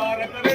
Mubarak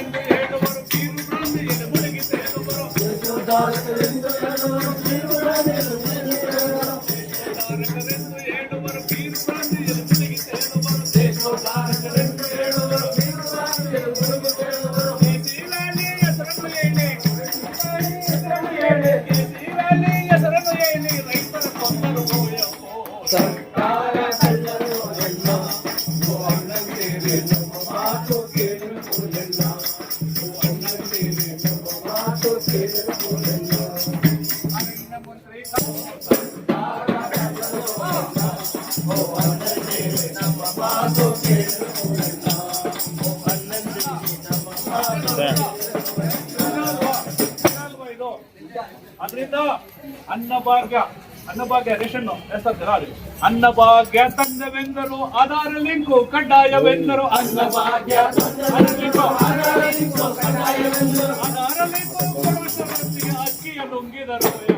Annabhagya Annabhagya Annabhagya ತಂದವೆಂದರು Aadhaar link ಕಡ್ಡಾಯವೆಂದರು ಅನ್ನಭಾಗ್ಯ ಆಧಾರ ಅಕ್ಕಿಯ ನುಂಗಿದರು.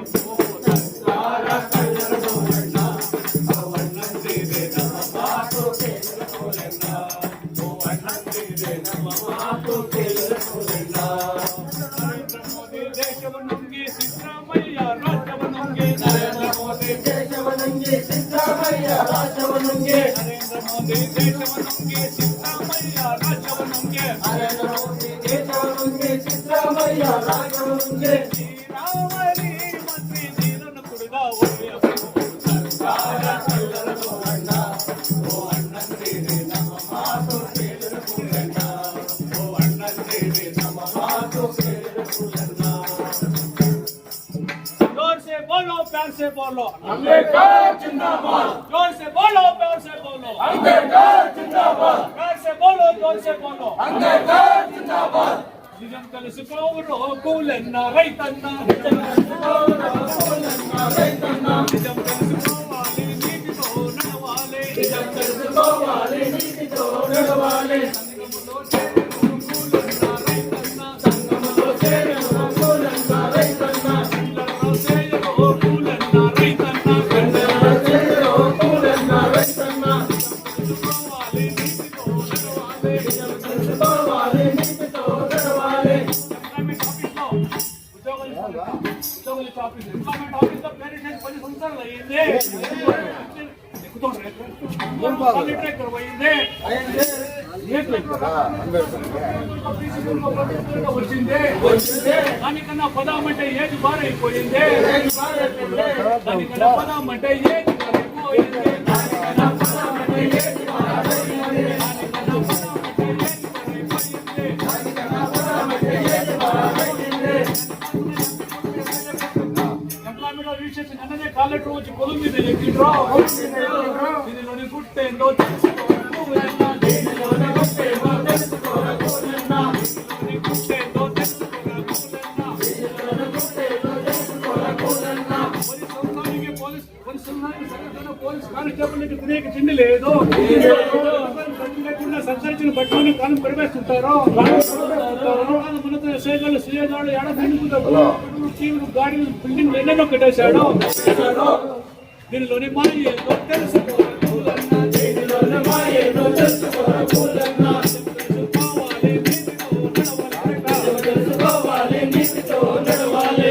రామయ్య నాగముంగే రామరి మంత్రి జీరణ కుడుగా प्यार से बोलो अंबेडकर जिंदाबाद जोर से बोलो प्यार से बोलो अंबेडकर जिंदाबाद प्यार से बोलो जोर से बोलो अंबेडकर जिंदाबाद నిజం తెలుసుకోవురో కూలన్న రైతన్న. నిజం తెలుసుకోవురో కూలన్న రైతన్న నిజం తెలుసుకోవాలి నీతితో నడవాలి నిజం తెలుసుకోవాలి నీతితో నడవాలి వచ్చింది. దానికన్నా పదాం అంటే ఏది బారైపోయింది దానికన్నా పదాం అంటే ఏది బారైపోయింది దానికన్నా పదాం అంటే ఏది ఎంప్లాయ్మెంట్ కాళ్ళట్టు వచ్చి కొలుంది ఇది లెక్కిండ్రో ఇది నుండి గుట్టేందో? కానిస్టేబుల్కి తినేక తిండి లేదు. సంచరించిన బట్టలని కాలం పరివేస్తుంటారు మనతో సేగలు సీఏగాడు ఏడ తిండుకుంటారు టీవీలు గాడీలు బిల్డింగ్ ఎన్నెన్నో కట్టేశాడు దీనిలోని మాయ ఏదో తెలుసుకోవాలి. నీతితో నడవాలి.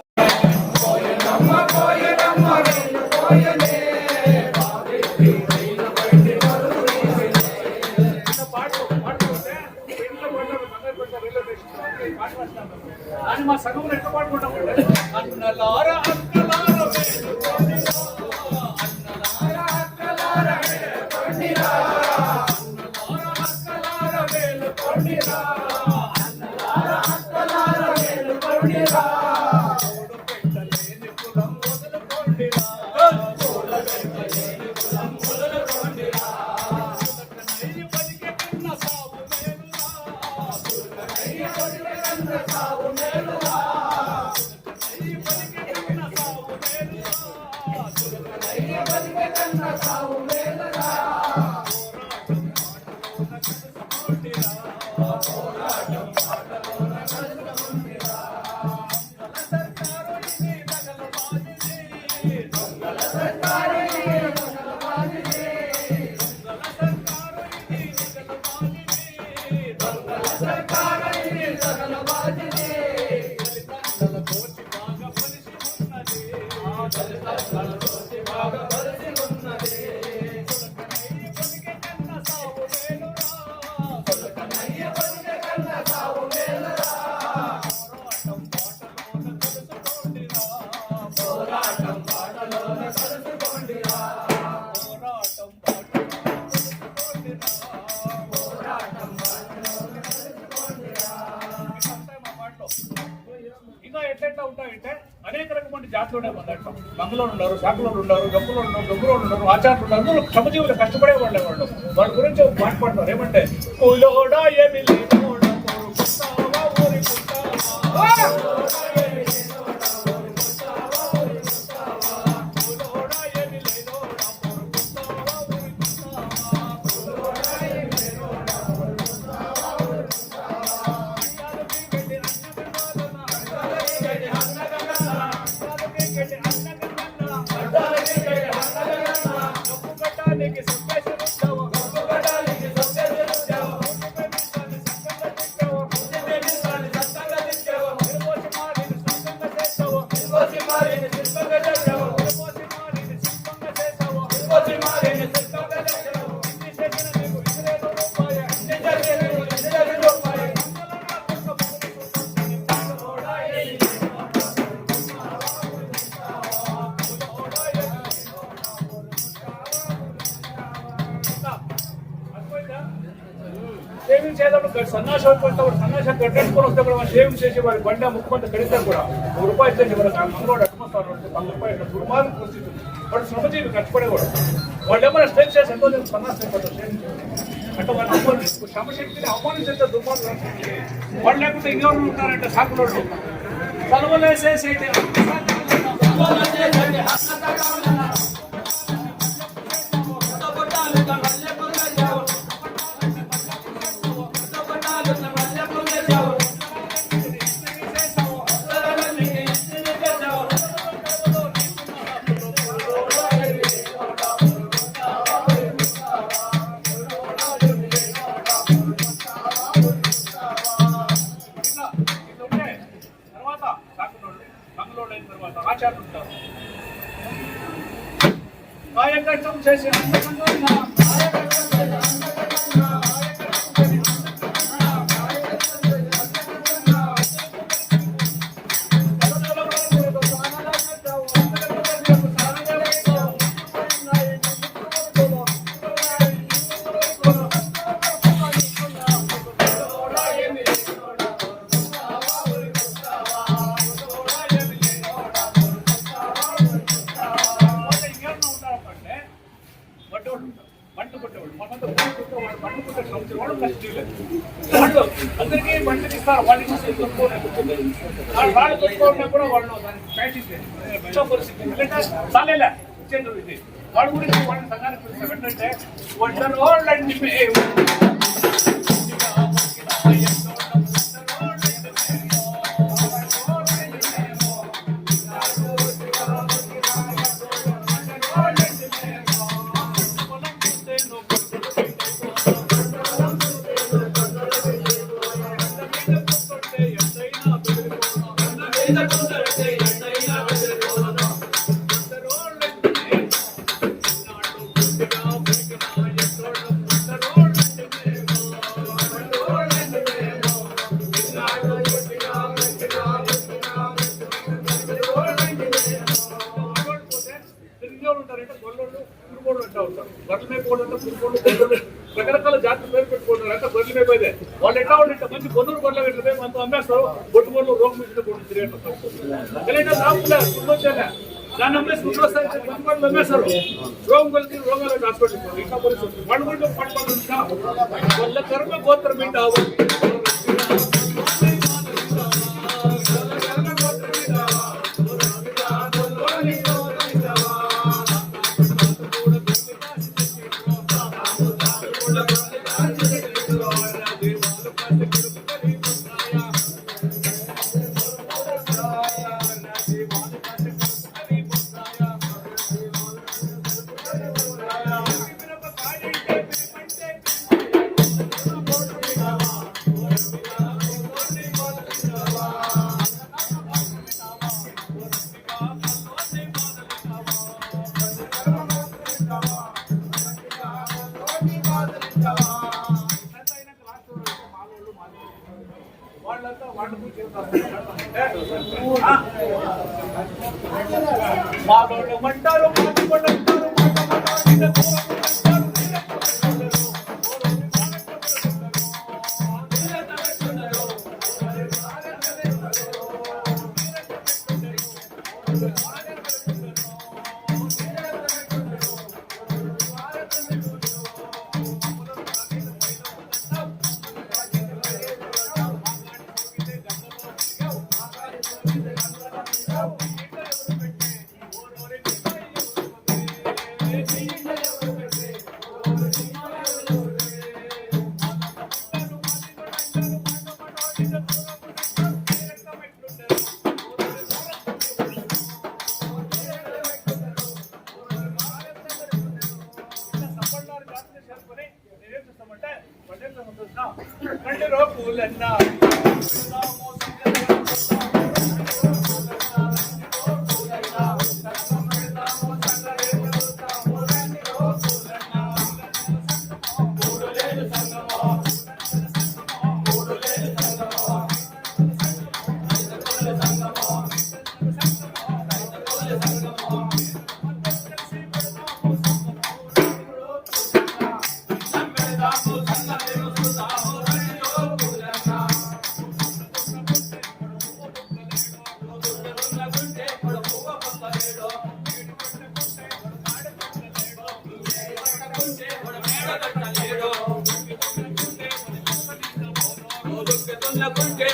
Bolivar. Sarkara. దాంట్లో ఉన్నారు శాఖలోడు ఉన్నారు గబ్బులు ఉన్నారు గబ్బులోడు ఉన్నారు ఆచార్యులు ఉన్నారు అందరూ శ్రమజీవులు కష్టపడే వాళ్ళు వాళ్ళు. వాళ్ళ గురించి మాట్లాడతారు. ఏమంటే ముఖ్యమంత్రి కడితే కూడా ఒక రూపాయి ఇస్తే కూడా మంగళవాడు అట్టుకొస్తారు వంద రూపాయలు ఇట్లా దుర్మార్గ పరిస్థితి ఉంది. వాడు శ్రమజీవి కష్టపడే కూడా వాళ్ళు ఏమైనా స్ట్రెచ్ చేసి ఎంతో మంది సన్నాసం అయిపోతారు సేవింగ్ చేసి. అంటే వాళ్ళు అవమానిస్తారు శ్రమశక్తిని అవమానించే దుర్మార్గం వాళ్ళు లేకపోతే ఇంకెవరు ఉంటారంటే సాకులోళ్ళు చదువులేసేసి సార్ వాళ్ళ నుంచి దొరుకుకోలేకపోతుంది వాళ్ళు వాళ్ళు కూడా వాళ్ళు దానికి పరిస్థితి ఎందుకంటే చాలేలే వాళ్ళ గురించి వాళ్ళ సంఘానికి వాళ్ళు ನಾನು ಎಂಎಸ್ ಮುದ್ರೋಸ್ ಬಂದ್ಕೊಂಡು ಎಂಎಸ್ ಅವರು ರೋಗಗಳಿಗೆ ರೋಗಗಳ ಹಾಸ್ಪಿಟಲ್ ಮಾಡ್ಕೊಂಡು ಮಾಡ್ಕೊಂಡು ಒಳ್ಳೆ ಕರ್ಮ ಗೋತ್ರ ಬಿಟ್ಟು மட்டும் பட்டு ரோப்பு இல்லைன்னா కుంటే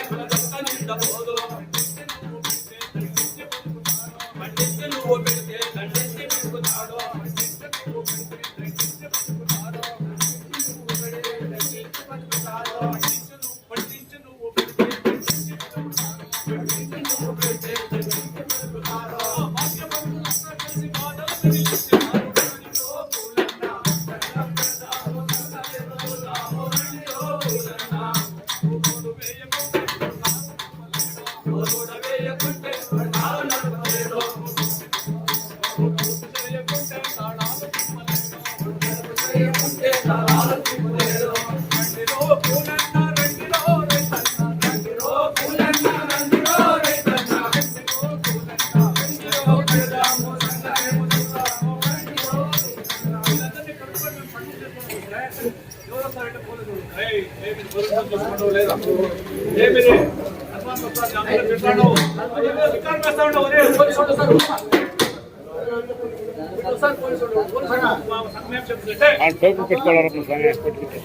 చౌకం పెట్టుకోవాలన్న స్వామి పెట్టుకుంటే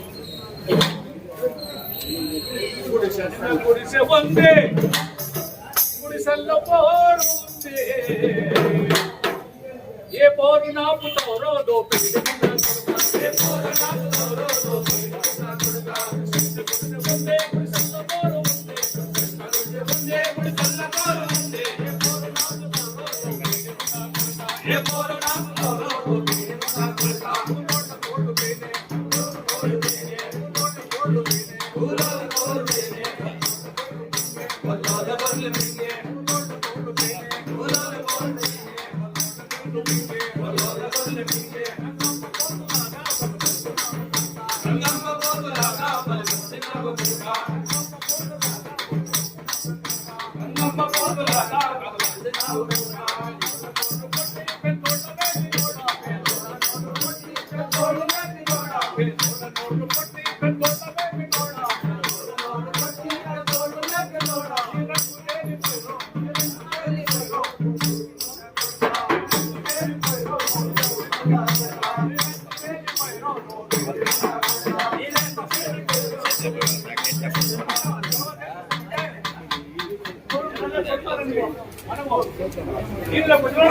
గుడిసె ఉంది గుడిసెల్లో పోరు ఉంది ఏ పోరు నాపుతారో దోపిడి ఏ పోరు నాపుతారో దోపిడి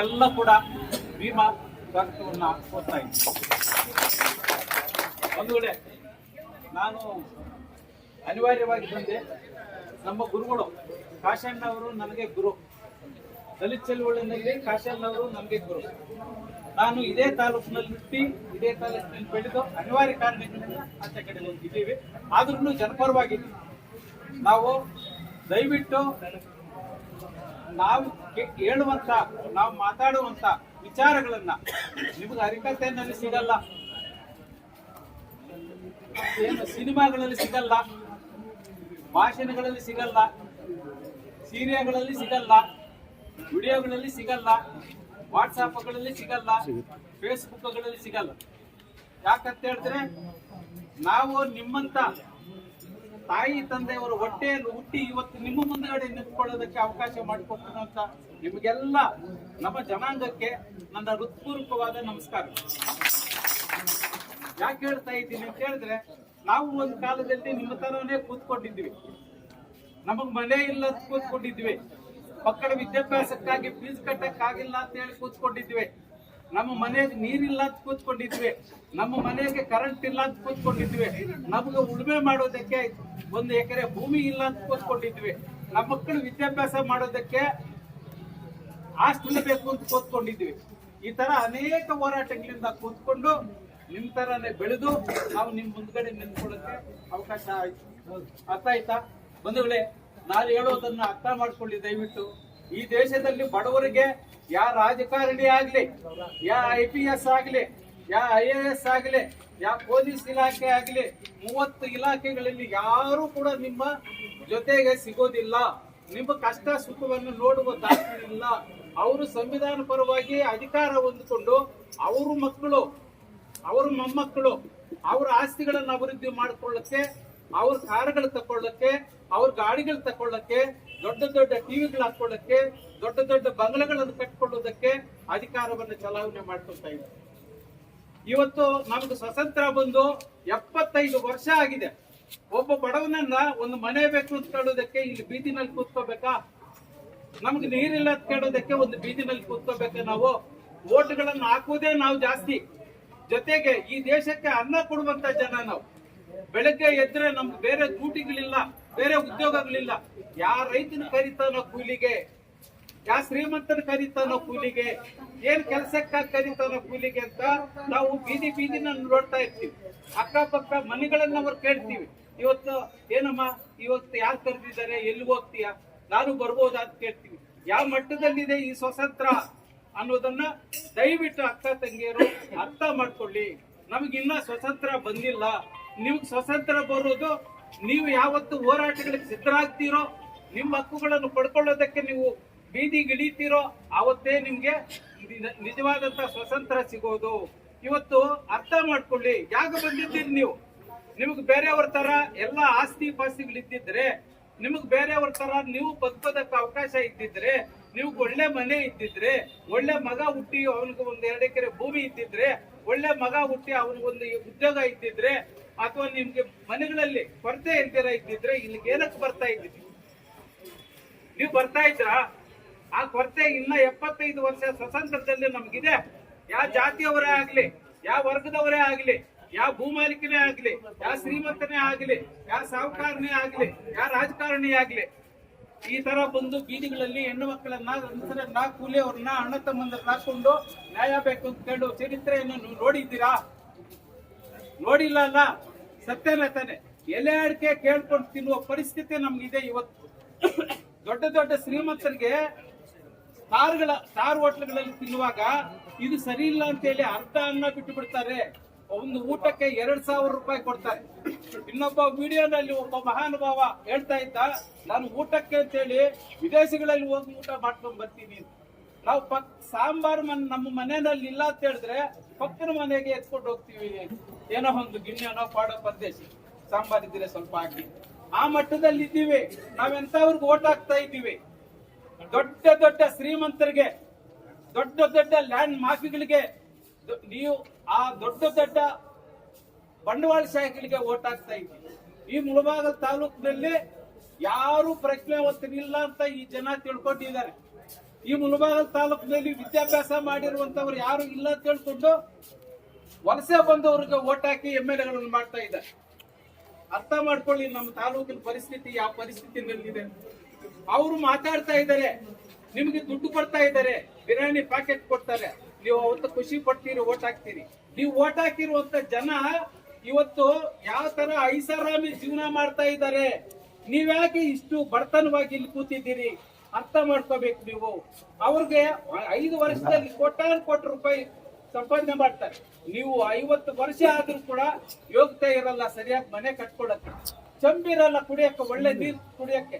ನಿಮಗೆಲ್ಲ ಕೂಡ ಭೀಮಾ ಸ್ವಾಗತವನ್ನ ಕೋರ್ತಾ ಇದ್ದೀನಿ. ಒಂದು ವೇಳೆ ನಾನು ಅನಿವಾರ್ಯವಾಗಿ ಬಂದೆ, ನಮ್ಮ ಗುರುಗಳು ಕಾಶಣ್ಣವರು ನನಗೆ ಗುರು. ದಲಿತ ಚಳುವಳಿನಲ್ಲಿ ಕಾಶಣ್ಣವರು ನನಗೆ ಗುರು. ನಾನು ಇದೇ ತಾಲೂಕಿನಲ್ಲಿ ಹುಟ್ಟಿ ಇದೇ ತಾಲೂಕಿನಲ್ಲಿ ಬೆಳೆದು ಅನಿವಾರ್ಯ ಕಾರಣಗಳಿಂದ ಆಚೆ ಕಡೆ ಹೋಗಿದ್ದೀವಿ. ಆದ್ರೂ ಜನಪರವಾಗಿ ನಾವು ದಯವಿಟ್ಟು ನಾವು ಕೆ- ಹೇಳುವಂತ, ನಾವು ಮಾತಾಡುವಂತ ವಿಚಾರಗಳನ್ನ ನಿಮಗೆ ನನಗೆ ಸಿಗಲ್ಲ. ಏನು ಸಿನಿಮಾಗಳಲ್ಲಿ ಸಿಗಲ್ಲ. ಭಾಷಣಗಳಲ್ಲಿ ಸಿಗಲ್ಲ. ಸೀರಿಯಾಗಳಲ್ಲಿ ಸಿಗಲ್ಲ. ವಿಡಿಯೋಗಳಲ್ಲಿ ಸಿಗಲ್ಲ. ವಾಟ್ಸಾಪ್ಗಳಲ್ಲಿ ಸಿಗಲ್ಲ. ಫೇಸ್ಬುಕ್ಗಳಲ್ಲಿ ಸಿಗಲ್ಲ. ಯಾಕಂತ ಹೇಳಿದ್ರೆ, ನಾವು ನಿಮ್ಮಂತ ತಾಯಿ ತಂದೆಯವರು ಹೊಟ್ಟೆಯನ್ನು ಹುಟ್ಟಿ ಇವತ್ತು ನಿಮ್ಮ ಮುಂದಗಡೆ ನಿಂತ್ಕೊಳ್ಳೋದಕ್ಕೆ ಅವಕಾಶ ಮಾಡಿಕೊಟ್ಟಿರುವಂತ ನಿಮಗೆಲ್ಲ ನಮ್ಮ ಜನಾಂಗಕ್ಕೆ ನನ್ನ ಹೃತ್ಪೂರ್ವಕವಾದ ನಮಸ್ಕಾರ. ಯಾಕೆ ಹೇಳ್ತಾ ಇದ್ದೀನಿ ಅಂತ ಹೇಳಿದ್ರೆ, ನಾವು ಒಂದು ಕಾಲದಲ್ಲಿ ನಿಮ್ಮ ತರನೇ ಕೂತ್ಕೊಂಡಿದ್ವಿ ನಮಗ್ ಮನೆ ಇಲ್ಲ ಕೂತ್ಕೊಂಡಿದ್ವಿ ಮಕ್ಕಳ ವಿದ್ಯಾಭ್ಯಾಸಕ್ಕಾಗಿ ಫೀಸ್ ಕಟ್ಟಕ್ಕಾಗಿಲ್ಲ ಅಂತ ಹೇಳಿ ಕೂತ್ಕೊಂಡಿದ್ವಿ ನಮ್ಮ ಮನೆಗೆ ನೀರಿಲ್ಲ ಅಂತ ಕೂತ್ಕೊಂಡಿದ್ವಿ. ನಮ್ಮ ಮನೆಗೆ ಕರೆಂಟ್ ಇಲ್ಲ ಅಂತ ಕೂತ್ಕೊಂಡಿದ್ವಿ. ನಮ್ಗೆ ಉಳುಮೆ ಮಾಡೋದಕ್ಕೆ ಒಂದು ಎಕರೆ ಭೂಮಿ ಇಲ್ಲ ಅಂತ ಕೂತ್ಕೊಂಡಿದ್ವಿ. ನಮ್ಮ ಮಕ್ಕಳು ವಿದ್ಯಾಭ್ಯಾಸ ಮಾಡೋದಕ್ಕೆ ಆಸ್ತಿ ಬೇಕು ಅಂತ ಕೂತ್ಕೊಂಡಿದ್ವಿ. ಈ ತರ ಅನೇಕ ಹೋರಾಟಗಳಿಂದ ಕೂತ್ಕೊಂಡು ನಿಮ್ ತರಾನೇ ಬೆಳೆದು ನಾವು ನಿಮ್ ಮುಂದ್ಗಡೆ ನಿಂತ್ಕೊಳ್ಳೋಕೆ ಅವಕಾಶ ಆಯ್ತು. ಅರ್ಥ ಆಯ್ತಾ? ಬಂಧುಗಳೇ, ನಾನು ಹೇಳೋದನ್ನ ಅರ್ಥ ಮಾಡ್ಕೊಳ್ಳಿ ದಯವಿಟ್ಟು. ಈ ದೇಶದಲ್ಲಿ ಬಡವರಿಗೆ ಯಾ ರಾಜಕಾರಣಿ ಆಗ್ಲಿ, ಯಾ ಐ ಪಿ ಎಸ್ ಆಗ್ಲಿ, ಯಾ ಐ ಎ ಎಸ್ ಆಗ್ಲಿ, ಯಾ ಪೊಲೀಸ್ ಇಲಾಖೆ ಆಗ್ಲಿ, ಮೂವತ್ತು ಇಲಾಖೆಗಳಲ್ಲಿ ಯಾರು ಕೂಡ ನಿಮ್ಮ ಜೊತೆಗೆ ಸಿಗೋದಿಲ್ಲ. ನಿಮ್ಮ ಕಷ್ಟ ಸುಖವನ್ನು ನೋಡುವ ಇಲ್ಲ. ಅವರು ಸಂವಿಧಾನ ಪರವಾಗಿ ಅಧಿಕಾರ ಹೊಂದಿಕೊಂಡು ಅವರು ಮಕ್ಕಳು, ಅವ್ರ ಮೊಮ್ಮಕ್ಕಳು, ಅವ್ರ ಆಸ್ತಿಗಳನ್ನು ಅಭಿವೃದ್ಧಿ ಮಾಡಿಕೊಳ್ಳಕ್ಕೆ, ಅವ್ರ ಕಾರುಗಳು ತಕೊಳ್ಳಕ್ಕೆ ಅವ್ರ ಗಾಡಿಗಳು ತಕೊಳ್ಳಕ್ಕೆ ದೊಡ್ಡ ದೊಡ್ಡ ಟಿವಿಗಳು ಹಾಕೊಳ್ಳಕ್ಕೆ, ದೊಡ್ಡ ದೊಡ್ಡ ಬಂಗಲೆಗಳನ್ನು ಕಟ್ಕೊಳ್ಳೋದಕ್ಕೆ ಅಧಿಕಾರವನ್ನು ಚಲಾವಣೆ ಮಾಡ್ಕೊಳ್ತಾ ಇದ್ದಾರೆ. ಇವತ್ತು ನಮ್ಗೆ ಸ್ವತಂತ್ರ ಬಂದು ಎಪ್ಪತ್ತೈದು ವರ್ಷ ಆಗಿದೆ. ಒಬ್ಬ ಬಡವನನ್ನ ಒಂದು ಮನೆ ಬೇಕು ಅಂತ ಕೇಳೋದಕ್ಕೆ ಇಲ್ಲಿ ಬೀದಿನಲ್ಲಿ ಕೂತ್ಕೋಬೇಕಾ? ನಮ್ಗೆ ನೀರಿಲ್ಲ ಅಂತ ಕೇಳೋದಕ್ಕೆ ಒಂದು ಬೀದಿನಲ್ಲಿ ಕೂತ್ಕೋಬೇಕಾ ನಾವು? ಓಟ್ಗಳನ್ನು ಹಾಕುವುದೇ ನಾವು ಜಾಸ್ತಿ. ಜೊತೆಗೆ ಈ ದೇಶಕ್ಕೆ ಅನ್ನ ಕೊಡುವಂತ ಜನ ನಾವು. ಬೆಳಗ್ಗೆ ಎದ್ರೆ ನಮ್ಗೆ ಬೇರೆ ಡ್ಯೂಟಿಗಳಿಲ್ಲ ಬೇರೆ ಉದ್ಯೋಗಗಳಿಲ್ಲ ಯಾ ರೈತನ ಕರಿತಾನೋ ಕೂಲಿಗೆ ಯಾ ಶ್ರೀಮಂತನ ಕರಿತಾನೋ ಕೂಲಿಗೆ, ಏನ್ ಕೆಲಸಕ್ಕಾಗಿ ಕರಿತಾನ ಕೂಲಿಗೆ ಅಂತ ನಾವು ಬೀದಿ ಬೀದಿನ ನೋಡ್ತಾ ಇರ್ತೀವಿ. ಅಕ್ಕಪಕ್ಕ ಮನೆಗಳನ್ನ ಅವ್ರು ಕೇಳ್ತೀವಿ. ಇವತ್ತು ಏನಮ್ಮ, ಇವತ್ತು ಯಾರು ಕರೆದಿದ್ದಾರೆ, ಎಲ್ಲಿ ಹೋಗ್ತೀಯಾ? ನಾನು ಬರ್ಬೋದಾ ಅಂತ ಕೇಳ್ತೀವಿ. ಯಾವ ಮಟ್ಟದಲ್ಲಿದೆ ಈ ಸ್ವತಂತ್ರ? ಅನ್ನೋದನ್ನ ದಯವಿಟ್ಟು ಅಕ್ಕ ತಂಗಿಯರು ಅರ್ಥ ಮಾಡ್ಕೊಳ್ಳಿ. ನಮಗಿನ್ನ ಸ್ವತಂತ್ರ ಬಂದಿಲ್ಲ. ನಿಮ್ಗೆ ಸ್ವತಂತ್ರ ಬರೋದು ನೀವು ಯಾವತ್ತು ಹೋರಾಟಗಳಿಗೆ ಸಿದ್ಧರಾಗ್ತೀರೋ, ನಿಮ್ಮ ಹಕ್ಕುಗಳನ್ನು ಪಡ್ಕೊಳ್ಳೋದಕ್ಕೆ ನೀವು ಬೀದಿಗೆ ಇಳಿತೀರೋ, ಆವತ್ತೇ ನಿಮ್ಗೆ ನಿಜ- ನಿಜವಾದಂತ ಸ್ವತಂತ್ರ ಸಿಗೋದು. ಇವತ್ತು ಅರ್ಥ ಮಾಡ್ಕೊಳ್ಳಿ. ಯಾಕೆ ಬಂದಿದ್ದೀರಿ ನೀವು? ನಿಮಗೆ ಬೇರೆಯವ್ರ ತರ ಎಲ್ಲ ಆಸ್ತಿ ಪಾಸ್ತಿಗಳಿದ್ದಿದ್ರೆ, ನಿಮಗೆ ಬೇರೆಯವ್ರ ತರ ನೀವು ಬದುಕೋದಕ್ಕೆ ಅವಕಾಶ ಇದ್ದಿದ್ರೆ, ನೀವು ಒಳ್ಳೆ ಮನೆ ಇದ್ದಿದ್ರೆ, ಒಳ್ಳೆ ಮಗ ಹುಟ್ಟಿ ಅವನಿಗೆ ಒಂದು ಎರಡು ಎಕರೆ ಭೂಮಿ ಇದ್ದಿದ್ರೆ, ಒಳ್ಳೆ ಮಗ ಹುಟ್ಟಿ ಅವನಿಗೊಂದು ಉದ್ಯೋಗ ಇದ್ದಿದ್ರೆ ಅಥವಾ ನಿಮ್ಗೆ ಮನೆಗಳಲ್ಲಿ ಕೊರತೆ ಇಲ್ದಿರ ಇದ್ದಿದ್ರೆ ಇಲ್ಲಿಗೆ ಏನಕ್ಕೆ ಬರ್ತಾ ಇದ್ದೀವಿ ನೀವು ಬರ್ತಾ ಇದ್ರಾ ಆ ಕೊರತೆ ಇನ್ನ ಎಪ್ಪತ್ತೈದು ವರ್ಷ ಸ್ವತಂತ್ರದಲ್ಲಿ ನಮ್ಗಿದೆ. ಯಾವ ಜಾತಿಯವರೇ ಆಗ್ಲಿ, ಯಾವ ವರ್ಗದವರೇ ಆಗ್ಲಿ, ಯಾವ ಭೂಮಾಲಿಕನೇ ಆಗ್ಲಿ, ಯಾವ ಶ್ರೀಮಂತನೇ ಆಗ್ಲಿ, ಯಾವ ಸಾಹುಕಾರನೇ ಆಗ್ಲಿ, ಯಾವ ರಾಜಕಾರಣಿ ಆಗ್ಲಿ, ಈ ತರ ಬಂದು ಬೀದಿಗಳಲ್ಲಿ ಹೆಣ್ಣು ಮಕ್ಕಳನ್ನ, ಗಂಡಸರನ್ನ, ಕೂಲಿಯವ್ರನ್ನ, ಅಣ್ಣ ತಮ್ಮಂದ್ರ ಹಾಕೊಂಡು ನ್ಯಾಯ ಬೇಕು ಅಂತ ಕೇಳು ಚರಿತ್ರೆಯನ್ನು ನೀವು ನೋಡಿದ್ದೀರಾ? ನೋಡಿಲ್ಲ ಅಲ್ಲ? ಸತ್ಯನ ತಾನೆ. ಎಲೆ ಅಡಿಕೆ ಕೇಳ್ಕೊಂಡು ತಿನ್ನುವ ಪರಿಸ್ಥಿತಿ ನಮ್ಗಿದೆ ಇವತ್ತು. ದೊಡ್ಡ ದೊಡ್ಡ ಶ್ರೀಮಂತರಿಗೆ ಸ್ಟಾರ್ಗಳ ಸ್ಟಾರ್ ಹೋಟ್ಲ್ಗಳಲ್ಲಿ ತಿನ್ನುವಾಗ ಇದು ಸರಿ ಇಲ್ಲ ಅಂತೇಳಿ ಅರ್ಧ ಅನ್ನ ಬಿಟ್ಟು ಬಿಡ್ತಾರೆ ಒಂದು ಊಟಕ್ಕೆ ಎರಡ್ ಸಾವಿರ ರೂಪಾಯಿ ಕೊಡ್ತಾರೆ. ಇನ್ನೊಬ್ಬ ವಿಡಿಯೋನಲ್ಲಿ ಒಬ್ಬ ಮಹಾನುಭಾವ ಹೇಳ್ತಾ ಇದ್ದ, ನಾನು ಊಟಕ್ಕೆ ಅಂತ ಹೇಳಿ ವಿದೇಶಗಳಲ್ಲಿ ಹೋಗಿ ಊಟ ಮಾಡ್ಕೊಂಡ್ ಬರ್ತೀನಿ. ನಾವು ಸಾಂಬಾರ್ ಮನ್, ನಮ್ಮ ಮನೆಯಲ್ಲಿ ಇಲ್ಲ ಅಂತ ಹೇಳಿದ್ರೆ ಪಕ್ಕದ ಮನೆಗೆ ಎತ್ಕೊಂಡು ಹೋಗ್ತೀವಿ. ಏನೋ ಒಂದು ಗಿಣ್ಣೆನೋ ಪಾಡೋ ಪರದೇಶಿ ಸಾಂಬಾರ್ ಇದ್ರೆ ಸ್ವಲ್ಪ ಹಾಕಿ ಆ ಮಟ್ಟದಲ್ಲಿ ಇದ್ದೀವಿ ನಾವೆಂತವ್ರಿಗೆ ಓಟ್ ಹಾಕ್ತಾ ಇದ್ದೀವಿ. ದೊಡ್ಡ ದೊಡ್ಡ ಶ್ರೀಮಂತರಿಗೆ, ದೊಡ್ಡ ದೊಡ್ಡ ಲ್ಯಾಂಡ್ ಮಾಫಿಗಳಿಗೆ ನೀವು ಆ ದೊಡ್ಡ ದೊಡ್ಡ ಬಂಡವಾಳಶಾಹಿಗಳಿಗೆ ಓಟ್ ಹಾಕ್ತಾ ಇದ್ದೀವಿ. ಈ ಮುಳಬಾಗಲ್ ತಾಲೂಕಿನಲ್ಲಿ ಯಾರು ಪ್ರಜ್ಞಾವಂತನಿಲ್ಲ ಅಂತ ಈ ಜನ ತಿಳ್ಕೊಂಡಿದ್ದಾರೆ. ಈ ಮುಳಬಾಗಲ್ ತಾಲೂಕಿನಲ್ಲಿ ವಿದ್ಯಾಭ್ಯಾಸ ಮಾಡಿರುವಂತವ್ರು ಯಾರು ಇಲ್ಲ ಅಂತ ಹೇಳ್ಕೊಂಡು ವಲಸೆ ಬಂದವ್ರಿಗೆ ಓಟ್ ಹಾಕಿ ಎಂ ಎಲ್ ಎಗಳನ್ನು ಮಾಡ್ತಾ ಇದ್ದಾರೆ. ಅರ್ಥ ಮಾಡ್ಕೊಳ್ಳಿ ನಮ್ಮ ತಾಲೂಕಿನ ಪರಿಸ್ಥಿತಿ, ಯಾವ ಪರಿಸ್ಥಿತಿನಲ್ಲಿದೆ ಅವರು ಮಾತಾಡ್ತಾ ಇದ್ದಾರೆ, ನಿಮ್ಗೆ ದುಡ್ಡು ಕೊಡ್ತಾ ಇದ್ದಾರೆ, ಬಿರಿಯಾನಿ ಪ್ಯಾಕೆಟ್ ಕೊಡ್ತಾರೆ. ನೀವು ಅವತ್ತು ಖುಷಿ ಪಡ್ತೀರಿ, ಓಟ್ ಹಾಕ್ತೀರಿ. ನೀವು ಓಟ್ ಹಾಕಿರುವಂತ ಜನ ಇವತ್ತು ಯಾವ ತರ ಐಷಾರಾಮಿ ಜೀವನ ಮಾಡ್ತಾ ಇದ್ದಾರೆ. ನೀವ್ಯಾಕೆ ಇಷ್ಟು ಬಡತನವಾಗಿ ಇಲ್ಲಿ ಕೂತಿದ್ದೀರಿ? ಅರ್ಥ ಮಾಡ್ಕೋಬೇಕು ನೀವು. ಅವ್ರಿಗೆ ಐದು ವರ್ಷದಲ್ಲಿ ಕೋಟ್ಯಾನು ಕೋಟಿ ರೂಪಾಯಿ ಸಂಪಾದನೆ ಮಾಡ್ತಾರೆ. ನೀವು ಐವತ್ತು ವರ್ಷ ಆದ್ರೂ ಕೂಡ ಯೋಗ್ಯತೆ ಇರಲ್ಲ, ಸರಿಯಾಗಿ ಮನೆ ಕಟ್ಕೊಡಕ್ಕೆ ಚಂಬಿರಲ್ಲ ಕುಡಿಯಕ್ಕೆ, ಒಳ್ಳೆ ನೀರು ಕುಡಿಯಕ್ಕೆ.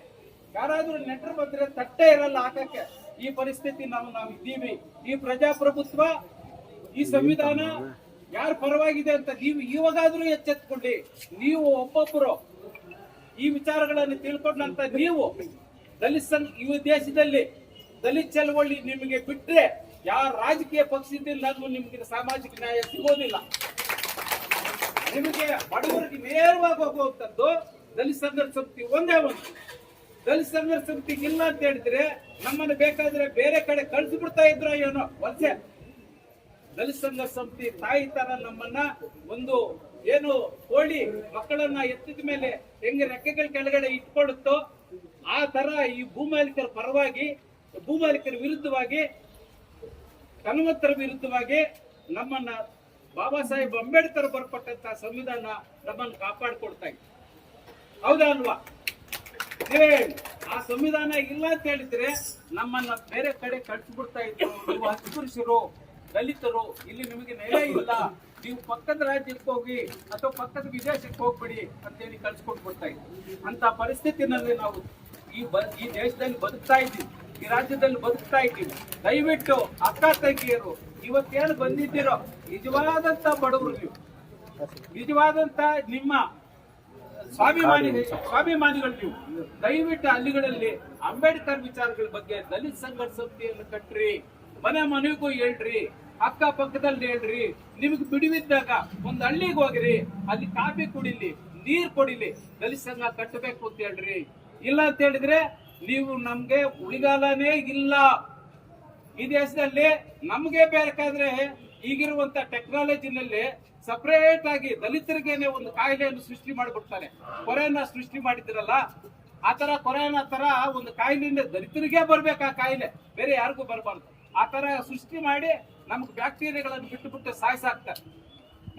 ಯಾರಾದ್ರೂ ನೆಂಟರು ಬಂದ್ರೆ ತಟ್ಟೆ ಇರಲ್ಲ ಹಾಕಕ್ಕೆ. ಈ ಪರಿಸ್ಥಿತಿ ನಾವು ನಾವು ಇದ್ದೀವಿ. ಈ ಪ್ರಜಾಪ್ರಭುತ್ವ, ಈ ಸಂವಿಧಾನ ಯಾರ ಪರವಾಗಿದೆ ಅಂತ ನೀವು ಇವಾಗಾದ್ರೂ ಎಚ್ಚೆತ್ಕೊಳ್ಳಿ. ನೀವು ಒಬ್ಬೊಬ್ಬರು ಈ ವಿಚಾರಗಳನ್ನು ತಿಳ್ಕೊಂಡಂತ ನೀವು ದಲಿತ ಸಂಘ ಈ ದೇಶದಲ್ಲಿ ದಲಿತ ಚಳವಳಿ ನಿಮಗೆ ಬಿಟ್ಟರೆ ಯಾವ ರಾಜಕೀಯ ಪಕ್ಷದಿಂದಲೂ ನಿಮಗೆ ಸಾಮಾಜಿಕ ನ್ಯಾಯ ಸಿಗೋದಿಲ್ಲ. ನಿಮಗೆ ಬಡವರಿಗೆ ನೇರವಾಗಿ ಹೋಗುವಂಥದ್ದು ದಲಿತ ಸಂಘರ್ಷ ಸಮಿತಿ ಒಂದೇ ಒಂದು. ದಲಿತ ಸಂಘರ್ಷ ಸಮಿತಿ ಇಲ್ಲ ಅಂತ ಹೇಳಿದ್ರೆ ನಮ್ಮನ್ನು ಬೇಕಾದ್ರೆ ಬೇರೆ ಕಡೆ ಕಳಿಸ್ಬಿಡ್ತಾ ಇದ್ರು ಏನೋ ವಲಸೆ. ದಲಿತ ಸಂಘರ್ಷ ಸಮಿತಿ ತಾಯಿ ತರ ನಮ್ಮನ್ನ ಒಂದು ಏನು ಕೋಳಿ ಮಕ್ಕಳನ್ನ ಎತ್ತಿದ ಮೇಲೆ ಹೆಂಗೆ ರೆಕ್ಕೆಗಳ ಕೆಳಗಡೆ ಇಟ್ಕೊಳ್ಳುತ್ತೋ ಆ ತರ ಈ ಭೂಮಾಲೀಕರ ಪರವಾಗಿ ಭೂಮಾಲೀಕರ ವಿರುದ್ಧವಾಗಿ ಕನ್ವತ್ತರ ವಿರುದ್ಧವಾಗಿ ನಮ್ಮನ್ನ ಬಾಬಾ ಸಾಹೇಬ್ ಅಂಬೇಡ್ಕರ್ ಬರ್ಪಟ್ಟಂತ ಸಂವಿಧಾನ ನಮ್ಮನ್ನು ಕಾಪಾಡ್ಕೊಡ್ತಾ ಇದೆ. ಹೌದಾ ಅಲ್ವಾ? ಆ ಸಂವಿಧಾನ ಇಲ್ಲ ಅಂತ ಹೇಳಿದ್ರೆ ನಮ್ಮನ್ನ ಬೇರೆ ಕಡೆ ಕಳ್ಸಿಬಿಡ್ತಾ ಇದ್ರು. ನೀವು ಅಸ್ಪೃಶ್ಯರು, ದಲಿತರು, ಇಲ್ಲಿ ನಿಮಗೆ ನೆಲೆ ಇಲ್ಲ. ನೀವು ಪಕ್ಕದ ರಾಜ್ಯಕ್ಕೆ ಹೋಗಿ ಅಥವಾ ಪಕ್ಕದ ವಿದೇಶಕ್ಕೆ ಹೋಗ್ಬಿಡಿ ಅಂತೇಳಿ ಕಳ್ಸಿಕೊಟ್ಬಿಡ್ತಾ ಇದ್ರು. ಅಂತ ಪರಿಸ್ಥಿತಿನಲ್ಲಿ ನಾವು ಈ ಬ, ಈ ದೇಶದಲ್ಲಿ ಬದುಕ್ತಾ ಇದ್ದೀವಿ, ಈ ರಾಜ್ಯದಲ್ಲಿ ಬದುಕ್ತಾ ಇದ್ದೀವಿ. ದಯವಿಟ್ಟು ಅಕ್ಕ ತಂಗಿಯರು, ಇವತ್ತೇನು ಬಂದಿದ್ದೀರೋ, ನಿಜವಾದಂತ ಬಡವರು ನೀವು. ನಿಜವಾದಂತ ನಿಮ್ಮ ಸ್ವಾಭಿಮಾನಿ, ಸ್ವಾಭಿಮಾನಿಗಳು ನೀವು. ದಯವಿಟ್ಟು ಹಳ್ಳಿಗಳಲ್ಲಿ ಅಂಬೇಡ್ಕರ್ ವಿಚಾರಗಳ ಬಗ್ಗೆ ದಲಿತ ಸಂಘರ್ಷ ಸಮಿತಿಯನ್ನು ಕಟ್ಟ್ರಿ ಮನೆ ಮನೆಗೂ ಹೇಳ್ರಿ, ಅಕ್ಕ ಪಕ್ಕದಲ್ಲಿ ಹೇಳ್ರಿ. ನಿಮ್ಗೆ ಬಿಡುವಿದ್ದಾಗ ಒಂದ್ ಹಳ್ಳಿಗೆ ಹೋಗ್ರಿ, ಅಲ್ಲಿ ಕಾಫಿ ಕುಡಿಲಿ, ನೀರ್ ಕೊಡಿಲಿ, ದಲಿತ ಸಂಘ ಕಟ್ಟಬೇಕು ಅಂತ ಹೇಳ್ರಿ. ಇಲ್ಲ ಅಂತ ಹೇಳಿದ್ರೆ ನೀವು ನಮ್ಗೆ ಉಳಿಗಾಲನೇ ಇಲ್ಲ. ಈ ದೇಶದಲ್ಲಿ ನಮಗೆ ಬೇಕಾದ್ರೆ ಈಗಿರುವಂತ ಟೆಕ್ನಾಲಜಿನಲ್ಲಿ ಸಪರೇಟ್ ಆಗಿ ದಲಿತರಿಗೇನೆ ಒಂದು ಕಾಯಿಲೆಯನ್ನು ಸೃಷ್ಟಿ ಮಾಡಿಬಿಡ್ತಾರೆ ಕೊರೋನಾ ಸೃಷ್ಟಿ ಮಾಡಿದ್ರಲ್ಲ, ಆ ತರ ಕೊರೋನಾ ತರ ಒಂದು ಕಾಯಿಲೆಯಿಂದ ದಲಿತರಿಗೆ ಬರ್ಬೇಕು ಆ ಕಾಯಿಲೆ. ಬೇರೆ ಯಾರಿಗೂ ಬರಬಾರ್ದು. ಆ ತರ ಸೃಷ್ಟಿ ಮಾಡಿ ನಮ್ಗೆ ಬ್ಯಾಕ್ಟೀರಿಯಾಗಳನ್ನು ಬಿಟ್ಟು ಬಿಟ್ಟು ಸಾಯಿಸಾಕ್ತಾರೆ.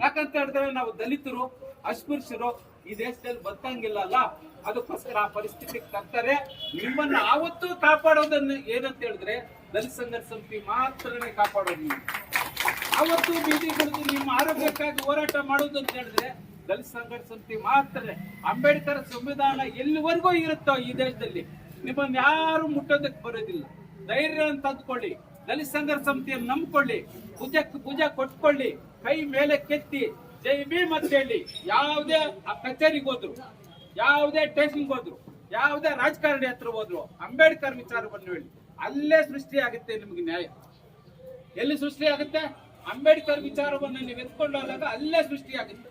ಯಾಕಂತ ಹೇಳಿದ್ರೆ ನಾವು ದಲಿತರು, ಅಸ್ಪೃಶ್ಯರು ಈ ದೇಶದಲ್ಲಿ ಬದುಕಂಗಿಲ್ಲ ಅಲ್ಲ ಅದಕ್ಕೋಸ್ಕರ ಆ ಪರಿಸ್ಥಿತಿಗೆ ತರ್ತಾರೆ ನಿಮ್ಮನ್ನ ಆವತ್ತು ಕಾಪಾಡೋದನ್ನ ಏನಂತ ಹೇಳಿದ್ರೆ, ದಲಿತ ಸಂಘರ್ಷ ಸಮಿತಿ ಮಾತ್ರನೇ ಕಾಪಾಡೋದು ನೀವು. ಬೀದಿ ಬೀದಿಗಿಳಿದು ನಿಮ್ಮ ಆರೋಗ್ಯಕ್ಕಾಗಿ ಹೋರಾಟ ಮಾಡೋದು ಅಂತ ಹೇಳಿದ್ರೆ, ದಲಿತ ಸಂಘರ್ಷ ಸಮಿತಿ ಮಾತ್ರ ಅಂಬೇಡ್ಕರ್ ಸಂವಿಧಾನ ಎಲ್ಲಿವರೆಗೂ ಇರುತ್ತೋ ಈ ದೇಶದಲ್ಲಿ, ನಿಮ್ಮನ್ನ ಯಾರು ಮುಟ್ಟೋದಕ್ಕೆ ಬರೋದಿಲ್ಲ. ಧೈರ್ಯ ಅಂತ ಅಂದ್ಕೊಳ್ಳಿ. ದಲಿತ ಸಂಘರ್ಷ ಸಮಿತಿಯನ್ನು ನಂಬ್ಕೊಳ್ಳಿ. ಭುಜಕ್ಕೆ ಭುಜ ಕೊಟ್ಕೊಳ್ಳಿ. ಕೈ ಮೇಲೆ ಕೆತ್ತಿ. ಜೈ ಭೀಮ್ ಅಂತ ಹೇಳಿ ಯಾವುದೇ ಕಚೇರಿಗೆ ಹೋದ್ರು, ಯಾವುದೇ ಟೇಷನ್ಗೆ ಹೋದ್ರು, ಯಾವುದೇ ರಾಜಕಾರಣಿ ಹತ್ರ ಹೋದ್ರು, ಅಂಬೇಡ್ಕರ್ ವಿಚಾರವನ್ನು ಹೇಳಿ, ಅಲ್ಲೇ ಸೃಷ್ಟಿ ಆಗುತ್ತೆ ನಿಮ್ಗೆ ನ್ಯಾಯ. ಎಲ್ಲಿ ಸೃಷ್ಟಿ ಆಗುತ್ತೆ ಅಂಬೇಡ್ಕರ್ ವಿಚಾರವನ್ನು ನೀವು ಎತ್ಕೊಂಡು ಹೋದಾಗ ಅಲ್ಲೇ ಸೃಷ್ಟಿ ಆಗುತ್ತೆ